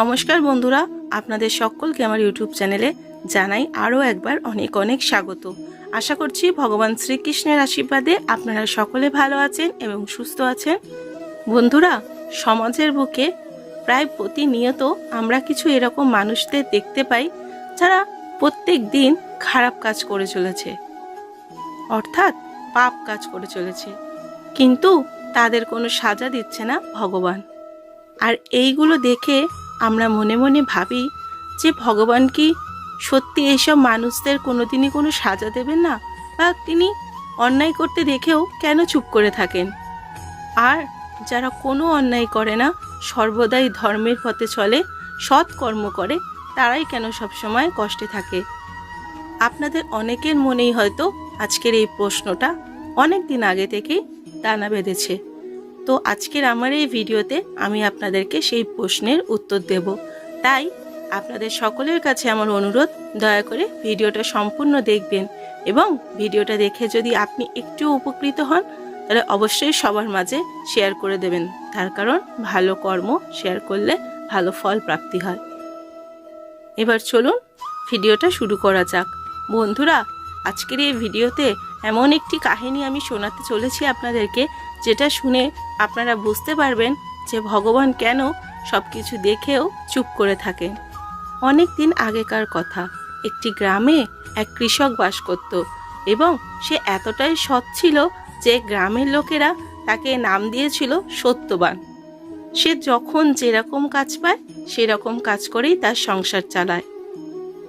নমস্কার বন্ধুরা, আপনাদের সকলকে আমার ইউটিউব চ্যানেলে জানাই আরও একবার অনেক অনেক স্বাগত। আশা করছি ভগবান শ্রীকৃষ্ণের আশীর্বাদে আপনারা সকলে ভালো আছেন এবং সুস্থ আছেন। বন্ধুরা, সমাজের বুকে প্রায় প্রতিনিয়ত আমরা কিছু এরকম মানুষদের দেখতে পাই, যারা প্রত্যেক দিন খারাপ কাজ করে চলেছে, অর্থাৎ পাপ কাজ করে চলেছে। কিন্তু তাদের কোনো সাজা দিচ্ছে না ভগবান। আর এইগুলো দেখে আমরা মনে মনে ভাবি যে ভগবান কি সত্যি এইসব মানুষদের কোনোদিনই কোনো সাজা দেবেন না? বা তিনি অন্যায় করতে দেখেও কেন চুপ করে থাকেন? আর যারা কোনো অন্যায় করে না, সর্বদাই ধর্মের পথে চলে, সৎ কর্ম করে, তারাই কেন সবসময় কষ্টে থাকে? আপনাদের অনেকের মনেই হয়তো আজকের এই প্রশ্নটা অনেক দিন আগে থেকেই দানা বেঁধেছে। তো আজকের আমার এই ভিডিওতে আমি আপনাদেরকে সেই প্রশ্নের উত্তর দেব। তাই আপনাদের সকলের কাছে আমার অনুরোধ, দয়া করে ভিডিওটা সম্পূর্ণ দেখবেন এবং ভিডিওটা দেখে যদি আপনি একটু উপকৃত হন, তাহলে অবশ্যই সবার মাঝে শেয়ার করে দেবেন। তার কারণ ভালো কর্ম শেয়ার করলে ভালো ফল প্রাপ্তি হয়। এবার চলুন ভিডিওটা শুরু করা যাক। বন্ধুরা, আজকের এই ভিডিওতে এমন একটি কাহিনী আমি শোনাতে চলেছি আপনাদেরকে যেটা শুনে আপনারা বুঝতে পারবেন যে ভগবান কেন সব কিছু দেখেও চুপ করে থাকেন অনেক দিন আগেকার কথা, একটি গ্রামে এক কৃষক বাস করত এবং সে এতটাই সৎ ছিল যে গ্রামের লোকেরা তাকে নাম দিয়েছিল সত্যবান। সে যখন যেরকম কাজ পায়, সেরকম কাজ করেই তার সংসার চালায়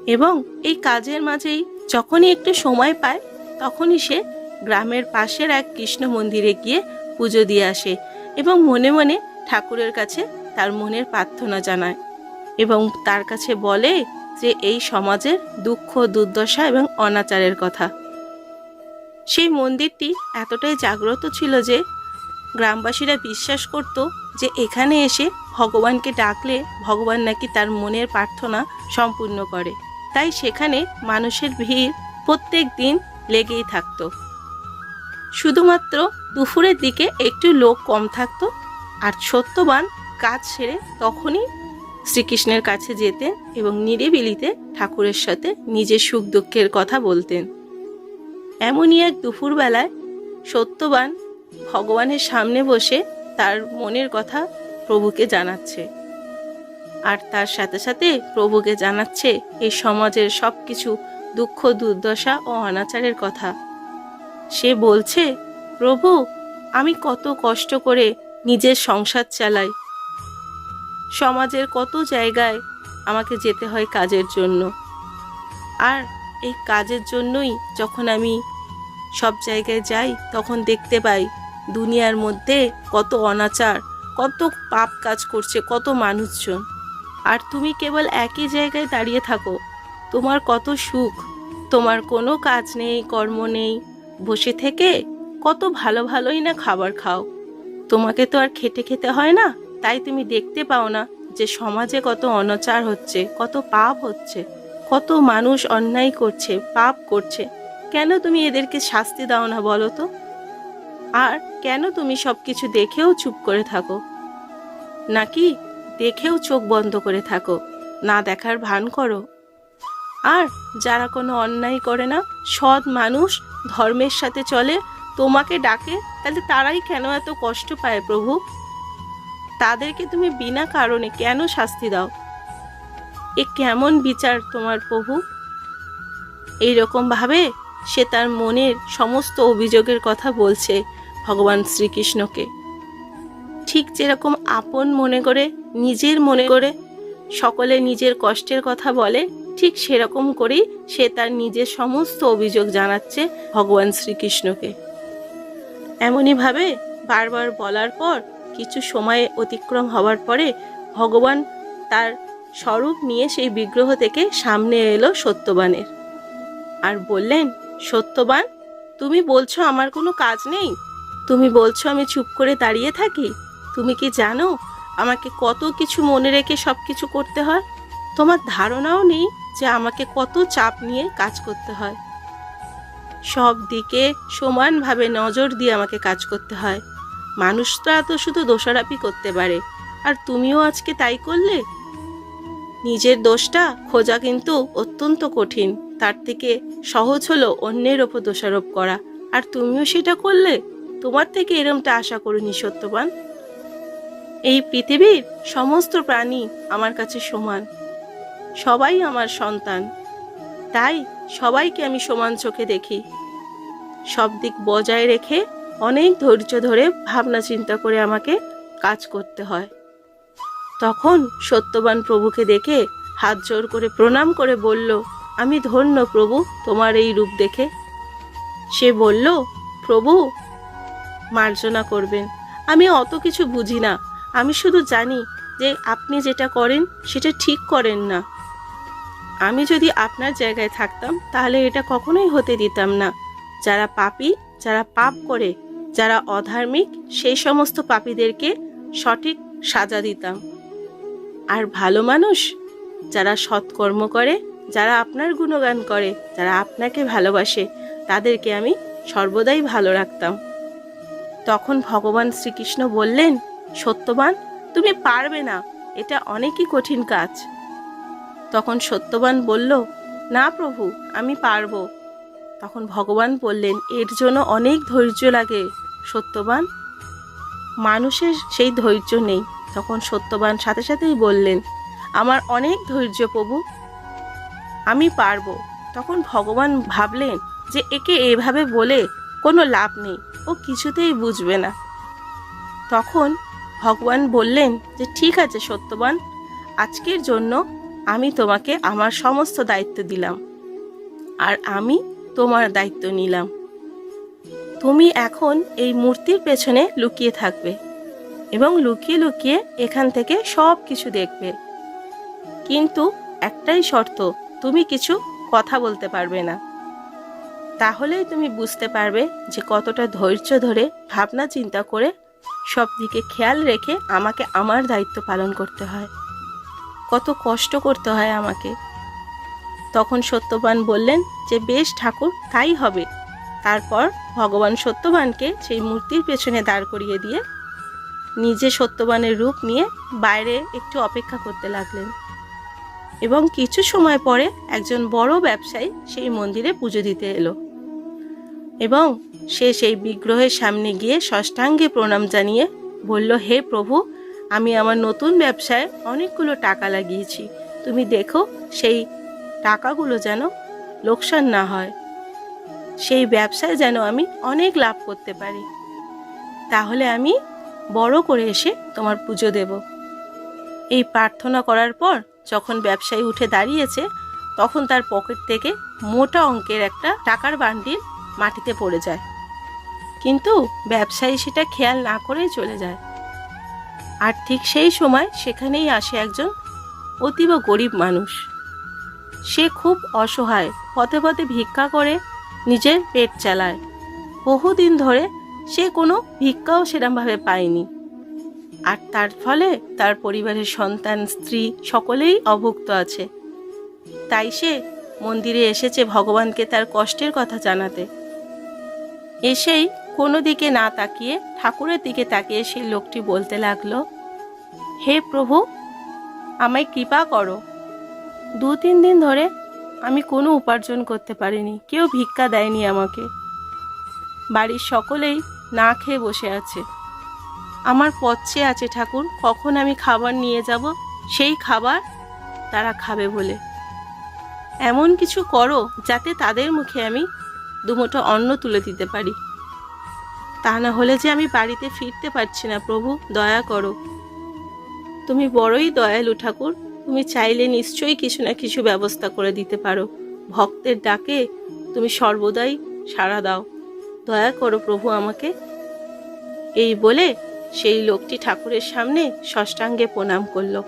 এবং এই কাজের মাঝেই যখনই একটু সময় পায়, তখনই সে গ্রামের পাশের এক কৃষ্ণ মন্দিরে গিয়ে পুজো দিয়ে আসে এবং মনে মনে ঠাকুরের কাছে তার মনের প্রার্থনা জানায় এবং তার কাছে বলে যে এই সমাজের দুঃখ, দুর্দশা এবং অনাচারের কথা। সেই মন্দিরটি এতটাই জাগ্রত ছিল যে গ্রামবাসীরা বিশ্বাস করত যে এখানে এসে ভগবানকে ডাকলে ভগবান নাকি তার মনের প্রার্থনা সম্পূর্ণ করে। তাই সেখানে মানুষের ভিড় প্রত্যেক দিন লেগেই থাকতো। শুধুমাত্র দুপুরের দিকে একটু লোক কম থাকতো আর সত্যবান কাজ সেরে তখনই শ্রীকৃষ্ণের কাছে যেতেন এবং নিরিবিলিতে ঠাকুরের সাথে নিজের সুখ দুঃখের কথা বলতেন। এমনই এক দুপুরবেলায় সত্যবান ভগবানের সামনে বসে তার মনের কথা প্রভুকে জানাচ্ছে। আর তার সাথে সাথে প্রভুকে জানাচ্ছে এই সমাজের সব কিছু দুঃখ দুর্দশা ও অনাচারের কথা। সে বলছে, প্রভু, আমি কত কষ্ট করে নিজের সংসার চালাই। সমাজের কত জায়গায় আমাকে যেতে হয় কাজের জন্য। আর এই কাজের জন্যই যখন আমি সব জায়গায় যাই, তখন দেখতে পাই দুনিয়ার মধ্যে কত অনাচার, কত পাপ কাজ করছে, কত মানুষজন। আর তুমি কেবল একই জায়গায় দাঁড়িয়ে থাকো। তোমার কত সুখ, তোমার কোনো কাজ নেই, কর্ম নেই বসে থেকে কত ভালো ভালোই না খাবার খাও। তোমাকে তো আর খেটে খেতে হয় না, তাই তুমি দেখতে পাও না যে সমাজে কত অনাচার হচ্ছে, কত পাপ হচ্ছে, কত মানুষ অন্যায় করছে, পাপ করছে। কেন তুমি এদেরকে শাস্তি দাও না বলো তো? আর কেন তুমি সব কিছু দেখেও চুপ করে থাকো? নাকি দেখেও চোখ বন্ধ করে থাকো? না দেখার ভান করো? আর যারা কোনো অন্যায় করে না, সৎ মানুষ ধর্মের সাথে চলে, তোমাকে ডাকে, তাহলে তারাই কেন এত কষ্ট পায় প্রভু? তাদেরকে তুমি বিনা কারণে কেন শাস্তি দাও? এ কেমন বিচার তোমার প্রভু? এইরকম ভাবে সে তার মনের সমস্ত অভিযোগের কথা বলছে ভগবান শ্রীকৃষ্ণকে। ঠিক যেরকম আপন মনে করে, নিজের মনে করে, সকলে নিজের কষ্টের কথা বলে ঠিক সেরকম করেই সে তার নিজের সমস্ত অভিযোগ জানাচ্ছে ভগবান শ্রীকৃষ্ণকে। এমনইভাবে বারবার বলার পর কিছু সময় অতিক্রম হওয়ার পরে ভগবান তার স্বরূপ নিয়ে সেই বিগ্রহ থেকে সামনে এলো সত্যবানের। আর বললেন, সত্যবান, তুমি বলছো আমার কোনো কাজ নেই? তুমি বলছো আমি চুপ করে দাঁড়িয়ে থাকি? তুমি কি জানো আমাকে কত কিছু মনে রেখে সব কিছু করতে হয়? তোমার ধারণাও নেই? যে আমাকে কত চাপ নিয়ে কাজ করতে হয়। সব দিকে সমানভাবে নজর দিয়ে আমাকে কাজ করতে হয়। মানুষরা তো শুধু দোষারাপি করতে পারে। আর তুমিও আজকে তাই করলে? নিজের দোষটা খোঁজা কিন্তু অত্যন্ত কঠিন। তার থেকে সহজ হলো অন্যের ওপর দোষারোপ করা। আর তুমিও সেটা করলে? তোমার থেকে এরমটা আশা করিনি, সত্যবান। এই পৃথিবীর সমস্ত প্রাণী আমার কাছে সমান। সবাই আমার সন্তান। তাই সবাইকে আমি সমান চোখে দেখি। সব দিক বজায় রেখে অনেক ধৈর্য ধরে ভাবনা চিন্তা করে আমাকে কাজ করতে হয়। তখন সত্যবান প্রভুকে দেখে হাত জোর করে প্রণাম করে বলল, আমি ধন্য প্রভু তোমার এই রূপ দেখে। সে বলল, প্রভু, মার্জনা করবেন। আমি অত কিছু বুঝি না। আমি শুধু জানি যে আপনি যেটা করেন সেটা ঠিক করেন না। আমি যদি আপনার জায়গায় থাকতাম, তাহলে এটা কখনোই হতে দিতাম না। যারা পাপী, যারা পাপ করে, যারা অধার্মিক, সেই সমস্ত পাপীদেরকে সঠিক সাজা দিতাম। আর ভালো মানুষ, যারা সৎকর্ম করে, যারা আপনার গুণগান করে, যারা আপনাকে ভালোবাসে, তাদেরকে আমি সর্বদাই ভালো রাখতাম। তখন ভগবান শ্রীকৃষ্ণ বললেন, সত্যবান, তুমি পারবে না। এটা অনেকই কঠিন কাজ। তখন সত্যবান বলল, না প্রভু, আমি পারব। তখন ভগবান বললেন, এর জন্য অনেক ধৈর্য লাগে, সত্যবান। মানুষের সেই ধৈর্য নেই। তখন সত্যবান সাথে সাথেই বললেন, আমার অনেক ধৈর্য প্রভু, আমি পারব। তখন ভগবান ভাবলেন যে একে এভাবে বলে কোনো লাভ নেই, ও কিছুতেই বুঝবে না। তখন ভগবান বললেন যে, ঠিক আছে সত্যবান, আজকের জন্য আমি তোমাকে আমার সমস্ত দায়িত্ব দিলাম, আর আমি তোমার দায়িত্ব নিলাম। তুমি এখন এই মূর্তির পেছনে লুকিয়ে থাকবে এবং লুকিয়ে লুকিয়ে এখান থেকে সব কিছু দেখবে। কিন্তু একটাই শর্ত, তুমি কিছু কথা বলতে পারবে না। তাহলেই তুমি বুঝতে পারবে যে কতটা ধৈর্য ধরে, ভাবনা চিন্তা করে সব দিকে খেয়াল রেখে আমাকে আমার দায়িত্ব পালন করতে হয়। কত কষ্ট করতে হয় আমাকে। তখন সত্যবান বললেন যে, বেশ ঠাকুর, তাই হবে। তারপর ভগবান সত্যবানকে সেই মূর্তির পেছনে দাঁড় করিয়ে দিয়ে নিজে সত্যবানের রূপ নিয়ে বাইরে একটু অপেক্ষা করতে লাগলেন। এবং কিছু সময় পরে একজন বড় ব্যবসায়ী সেই মন্দিরে পুজো দিতে এলো। এবং সে সেই বিগ্রহের সামনে গিয়ে ষষ্ঠাঙ্গে প্রণাম জানিয়ে বলল, হে প্রভু আমি আমার নতুন ব্যবসায় অনেকগুলো টাকা লাগিয়েছি। তুমি দেখো সেই টাকাগুলো যেন লোকসান না হয়। সেই ব্যবসায় যেন আমি অনেক লাভ করতে পারি। তাহলে আমি বড় করে এসে তোমার পুজো দেব। এই প্রার্থনা করার পর যখন ব্যবসায়ী উঠে দাঁড়িয়েছে, তখন তার পকেট থেকে মোটা অঙ্কের একটা টাকার বান্ডিল মাটিতে পড়ে যায়। কিন্তু ব্যবসায়ী সেটা খেয়াল না করেই চলে যায়। আর ঠিক সেই সময় সেখানেই আসে একজন অতীব গরিব মানুষ। সে খুব অসহায়, পথে পথে ভিক্ষা করে নিজের পেট চালায়। বহুদিন ধরে সে কোনো ভিক্ষাও সেরমভাবে পায়নি। আর তার ফলে তার পরিবারের সন্তান, স্ত্রী সকলেই অভুক্ত আছে। তাই সে মন্দিরে এসেছে ভগবানকে তার কষ্টের কথা জানাতে। এসেই কোনো দিকে না তাকিয়ে ঠাকুরের দিকে তাকিয়ে সেই লোকটি বলতে লাগল, হে প্রভু, আমায় কৃপা করো। দু তিন দিন ধরে আমি কোনো উপার্জন করতে পারিনি, কেউ ভিক্ষা দেয়নি আমাকে। বাড়ির সকলেই না খেয়ে বসে আছে। আমার পথে আছে ঠাকুর, কখন আমি খাবার নিয়ে যাব, সেই খাবার তারা খাবে বলে। এমন কিছু করো যাতে তাদের মুখে আমি দুমুঠো অন্ন তুলে দিতে পারি। তা না হলে যে আমি বাড়িতে ফিরতে পারছি না, প্রভু, দয়া করো। তুমি বড়ই দয়ালু, ঠাকুর। তুমি চাইলে নিশ্চয়ই কিছু না কিছু ব্যবস্থা করে দিতে পারো। ভক্তের ডাকে তুমি সর্বদাই সাড়া দাও। দয়া করো, প্রভু, আমাকে। এই বলে সেই লোকটি ঠাকুরের সামনে ষষ্ঠাঙ্গে প্রণাম করল।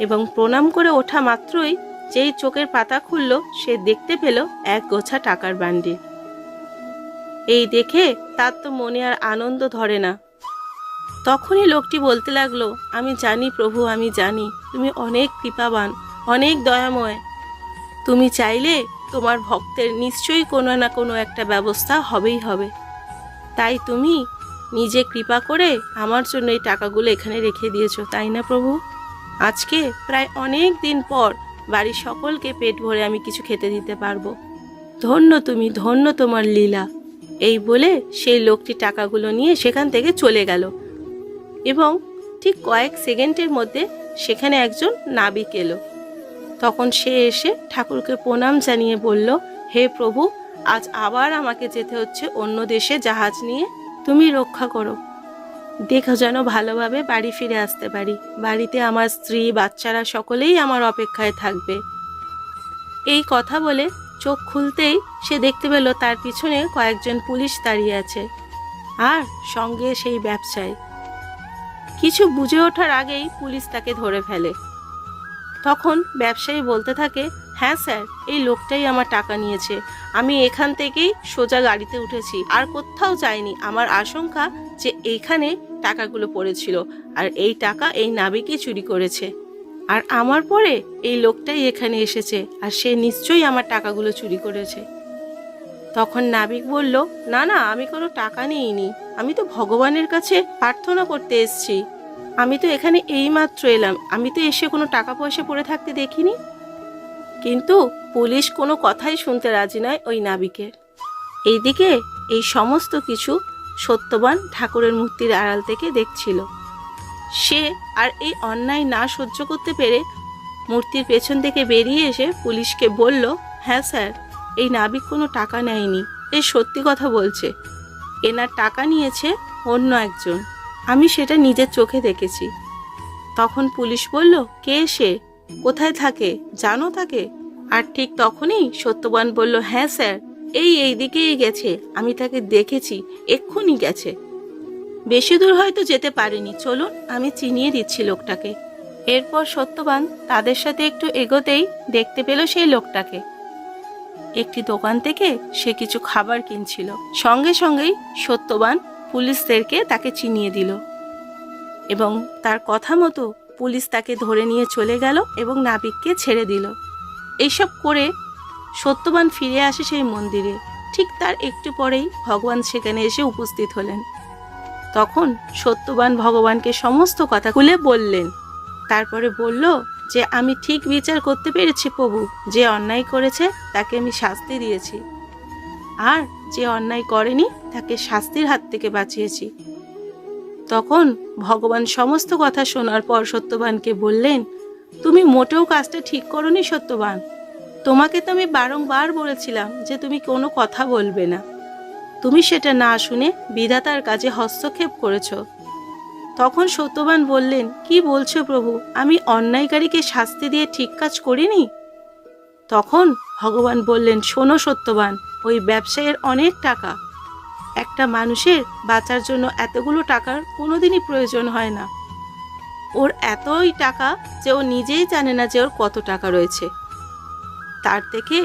এবং প্রণাম করে ওঠা মাত্রই যেই চোখের পাতা খুলল, সে দেখতে পেল এক গোছা টাকার বান্ডিল। এই দেখে তার তো মনে আর আনন্দ ধরে না। তখনই লোকটি বলতে লাগল, আমি জানি প্রভু, আমি জানি, তুমি অনেক কৃপাবান, অনেক দয়াময়। তুমি চাইলে তোমার ভক্তের নিশ্চয়ই কোনো না কোনো একটা ব্যবস্থা হবেই হবে। তাই তুমি নিজে কৃপা করে আমার জন্য এই টাকাগুলো এখানে রেখে দিয়েছ, তাই না প্রভু? আজকে প্রায় অনেক দিন পর বাড়ির সকলকে পেট ভরে আমি কিছু খেতে দিতে পারব। ধন্য তুমি, ধন্য তোমার লীলা। এই বলে সেই লোকটি টাকাগুলো নিয়ে সেখান থেকে চলে গেল। এবং ঠিক কয়েক সেকেন্ডের মধ্যে সেখানে একজন নাবিক এলো। তখন সে এসে ঠাকুরকে প্রণাম জানিয়ে বলল, হে প্রভু, আজ আবার আমাকে যেতে হচ্ছে অন্য দেশে জাহাজ নিয়ে। তুমি রক্ষা করো। দেখো যেন ভালোভাবে বাড়ি ফিরে আসতে পারি। বাড়িতে আমার স্ত্রী, বাচ্চারা সকলেই আমার অপেক্ষায় থাকবে। এই কথা বলে চোখ খুলতেই সে দেখতে পেল তার পিছনে কয়েকজন পুলিশ দাঁড়িয়ে আছে আর সঙ্গে সেই ব্যবসায়ী। কিছু বুঝে ওঠার আগেই পুলিশ তাকে ধরে ফেলে। তখন ব্যবসায়ী বলতে থাকে হ্যাঁ স্যার, এই লোকটাই আমার টাকা নিয়েছে। আমি এখান থেকেই সোজা গাড়িতে উঠেছি। আর কোথাও যাইনি আমার আশঙ্কা যে এইখানে টাকাগুলো পড়েছিল। আর এই টাকা এই নাবিকই চুরি করেছে। আর আমার পরে এই লোকটাই এখানে এসেছে আর সে নিশ্চয়ই আমার টাকাগুলো চুরি করেছে। তখন নাবিক বলল, না না, আমি কোনো টাকা নিইনি। আমি তো ভগবানের কাছে প্রার্থনা করতে এসেছি। আমি তো এখানে এইমাত্র এলাম। আমি তো এসে কোনো টাকা পয়সা পড়ে থাকতে দেখিনি। কিন্তু পুলিশ কোনো কথাই শুনতে রাজি নয় ওই নাবিকের। এইদিকে এই সমস্ত কিছু সত্যবান ঠাকুরের মূর্তির আড়াল থেকে দেখছিল। সে আর এই অন্যায় না সহ্য করতে পেরে মূর্তির পেছন থেকে বেরিয়ে এসে পুলিশকে বলল হ্যাঁ স্যার, এই নাবিক কোনো টাকা নেয়নি। এ সত্যি কথা বলছে। এনার টাকা নিয়েছে অন্য একজন। আমি সেটা নিজের চোখে দেখেছি। তখন পুলিশ বলল, কে সে? কোথায় থাকে? জানো তাকে? আর ঠিক তখনই সত্যবান বলল হ্যাঁ স্যার, এই এই দিকেই গেছে। আমি তাকে দেখেছি, এক্ষুনি গেছে। বেশি দূর হয়তো যেতে পারেনি। চলুন, আমি চিনিয়ে দিচ্ছি লোকটাকে। এরপর সত্যবান তাদের সাথে একটু এগোতেই দেখতে পেল সেই লোকটাকে। একটি দোকান থেকে সে কিছু খাবার কিনছিল। সঙ্গে সঙ্গেই সত্যবান পুলিশদেরকে তাকে চিনিয়ে দিল এবং তার কথা মতো পুলিশ তাকে ধরে নিয়ে চলে গেল এবং নাবিককে ছেড়ে দিল। এইসব করে সত্যবান ফিরে আসে সেই মন্দিরে। ঠিক তার একটু পরেই ভগবান সেখানে এসে উপস্থিত হলেন। তখন সত্যবান ভগবানকে সমস্ত কথা খুলে বললেন। তারপরে বলল যে, আমি ঠিক বিচার করতে পেরেছি প্রভু। যে অন্যায় করেছে, তাকে আমি শাস্তি দিয়েছি। আর যে অন্যায় করেনি, তাকে শাস্তির হাত থেকে বাঁচিয়েছি। তখন ভগবান সমস্ত কথা শোনার পর সত্যবানকে বললেন, তুমি মোটেও কাজটা ঠিক করনি সত্যবান। তোমাকে তো আমি বারংবার বলেছিলাম যে, তুমি কোনো কথা বলবে না। তুমি সেটা না শুনে বিধাতার কাজে হস্তক্ষেপ করেছ। তখন সত্যবান বললেন, কি বলছো প্রভু, আমি অন্যায়কারীকে শাস্তি দিয়ে ঠিক কাজ করিনি? তখন ভগবান বললেন, শোনো সত্যবান, ওই ব্যবসায়ের অনেক টাকা। একটা মানুষের বাঁচার জন্য এতগুলো টাকার কোনোদিনই প্রয়োজন হয় না। ওর এতই টাকা যে ও নিজেই জানে না যে ওর কত টাকা রয়েছে। তার থেকে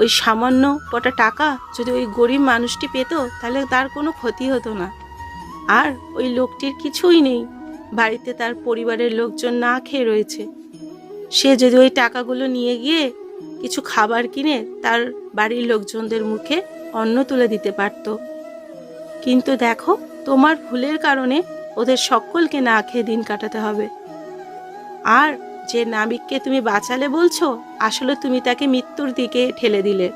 ওই সামান্য কটা টাকা যদি ওই গরিব মানুষটি পেত, তাহলে তার কোনো ক্ষতি হতো না। আর ওই লোকটির কিছুই নেই। বাড়িতে তার পরিবারের লোকজন না খেয়ে রয়েছে। সে যদি ওই টাকাগুলো নিয়ে গিয়ে কিছু খাবার কিনে তার বাড়ির লোকজনদের মুখে অন্ন তুলে দিতে পারত। কিন্তু দেখো, তোমার ভুলের কারণে ওদের সকলকে না খেয়ে দিন কাটাতে হবে। আর যে নাবিককে তুমি বাঁচালে বলছো, আসলে তুমি তাকে মৃত্যুর দিকে ঠেলে দিলে।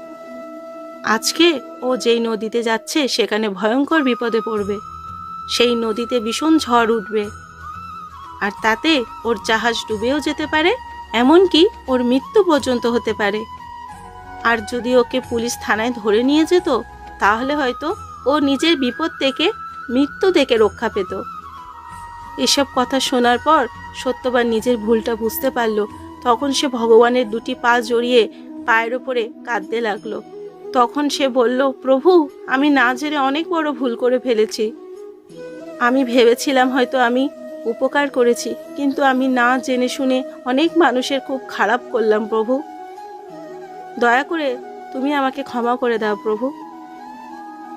আজকে ও যেই নদীতে যাচ্ছে, সেখানে ভয়ঙ্কর বিপদে পড়বে। সেই নদীতে ভীষণ ঝড় উঠবে। আর তাতে ওর জাহাজ ডুবেও যেতে পারে, এমনকি ওর মৃত্যু পর্যন্ত হতে পারে। আর যদি ওকে পুলিশ থানায় ধরে নিয়ে যেত, তাহলে হয়তো ও নিজের বিপদ থেকে মৃত্যু থেকে রক্ষা পেত। এসব কথা শোনার পর সত্যবান নিজের ভুলটা বুঝতে পারল। তখন সে ভগবানের দুটি পা জড়িয়ে পায়ের ওপরে কাঁদতে লাগল। তখন সে বলল, প্রভু, আমি না জেনে অনেক বড় ভুল করে ফেলেছি। আমি ভেবেছিলাম হয়তো আমি উপকার করেছি, কিন্তু আমি না জেনে শুনে অনেক মানুষের খুব খারাপ করলাম, প্রভু। দয়া করে তুমি আমাকে ক্ষমা করে দাও, প্রভু।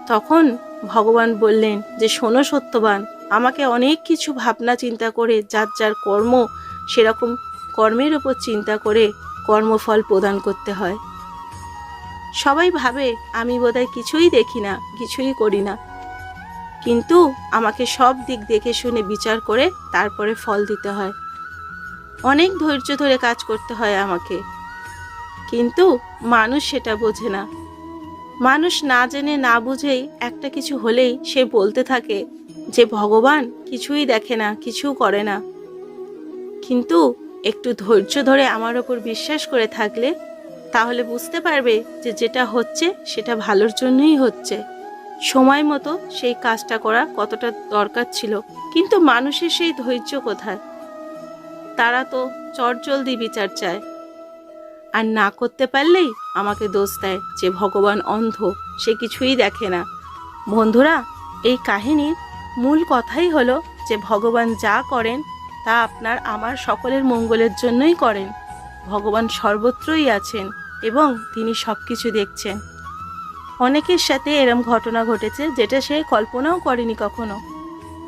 তখন ভগবান বললেন, যে শোনো সত্যবান আমাকে অনেক কিছু ভাবনা চিন্তা করে, যার যার কর্ম, সেরকম কর্মের উপর চিন্তা করে কর্মফল প্রদান করতে হয়। সবাই ভাবে, আমি বোধহয় কিছুই দেখি না, কিছুই করি না। কিন্তু আমাকে সব দিক দেখে শুনে বিচার করে তারপরে ফল দিতে হয়। অনেক ধৈর্য ধরে কাজ করতে হয় আমাকে। কিন্তু মানুষ সেটা বোঝে না। মানুষ না জেনে না বুঝেই একটা কিছু হলেই সে বলতে থাকে যে ভগবান কিছুই দেখে না কিছু করে না। কিন্তু একটু ধৈর্য ধরে আমার ওপর বিশ্বাস করে থাকলে তাহলে বুঝতে পারবে যে যেটা হচ্ছে সেটা ভালোর জন্যই হচ্ছে। সময় মতো সেই কাজটা করা কতটা দরকার ছিল, কিন্তু মানুষের সেই ধৈর্য কোথায়? তারা তো চটজলদি বিচার চায়। আর না করতে পারলেই আমাকে দোষ দেয় যে ভগবান অন্ধ, সে কিছুই দেখে না। বন্ধুরা, এই কাহিনীর মূল কথাই হলো যে ভগবান যা করেন, তা আপনার আমার সকলের মঙ্গলের জন্যই করেন। ভগবান সর্বত্রই আছেন এবং তিনি সব কিছু দেখছেন। অনেকের সাথে এরম ঘটনা ঘটেছে যেটা সে কল্পনাও করেনি কখনো।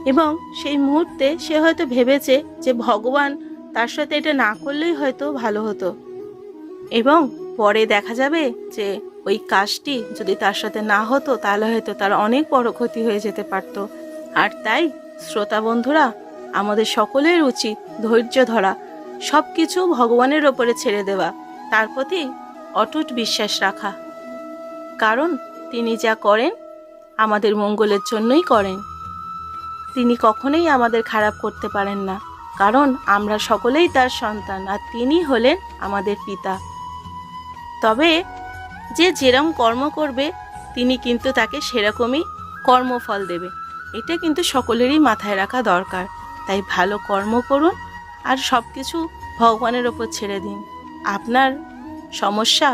এবং সেই মুহূর্তে সে হয়তো ভেবেছে যে ভগবান তার সাথে এটা না করলেই হয়তো ভালো হতো। এবং পরে দেখা যাবে যে ওই কাজটি যদি তার সাথে না হতো, তাহলে হয়তো তার অনেক বড় ক্ষতি হয়ে যেতে পারত। আর তাই, শ্রোতা বন্ধুরা, আমাদের সকলের উচিত ধৈর্য ধরা সব কিছু ভগবানের ওপরে ছেড়ে দেওয়া, তার প্রতি অটুট বিশ্বাস রাখা। কারণ তিনি যা করেন, আমাদের মঙ্গলের জন্যই করেন। তিনি কখনোই আমাদের খারাপ করতে পারেন না, কারণ আমরা সকলেই তার সন্তান আর তিনি হলেন আমাদের পিতা। তবে যে যেরম কর্ম করবে, তিনি কিন্তু তাকে সেরকমই কর্মফল দেবে। এটা কিন্তু সকলেরই মাথায় রাখা দরকার। তাই ভালো কর্ম করুন আর সব কিছু ভগবানের ওপর ছেড়ে দিন। আপনার সমস্যা,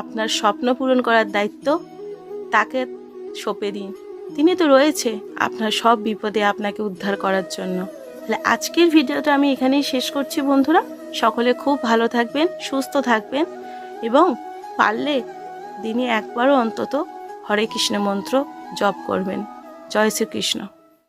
আপনার স্বপ্ন পূরণ করার দায়িত্ব তাকে সঁপে দিন। তিনি তো রয়েছে আপনার সব বিপদে আপনাকে উদ্ধার করার জন্য। তাহলে আজকের ভিডিওটা আমি এখানেই শেষ করছি বন্ধুরা। সকলে খুব ভালো থাকবেন, সুস্থ থাকবেন এবং পারলে দিনে একবারও অন্তত হরে কৃষ্ণ মন্ত্র জপ করবেন। জয় শ্রীকৃষ্ণ।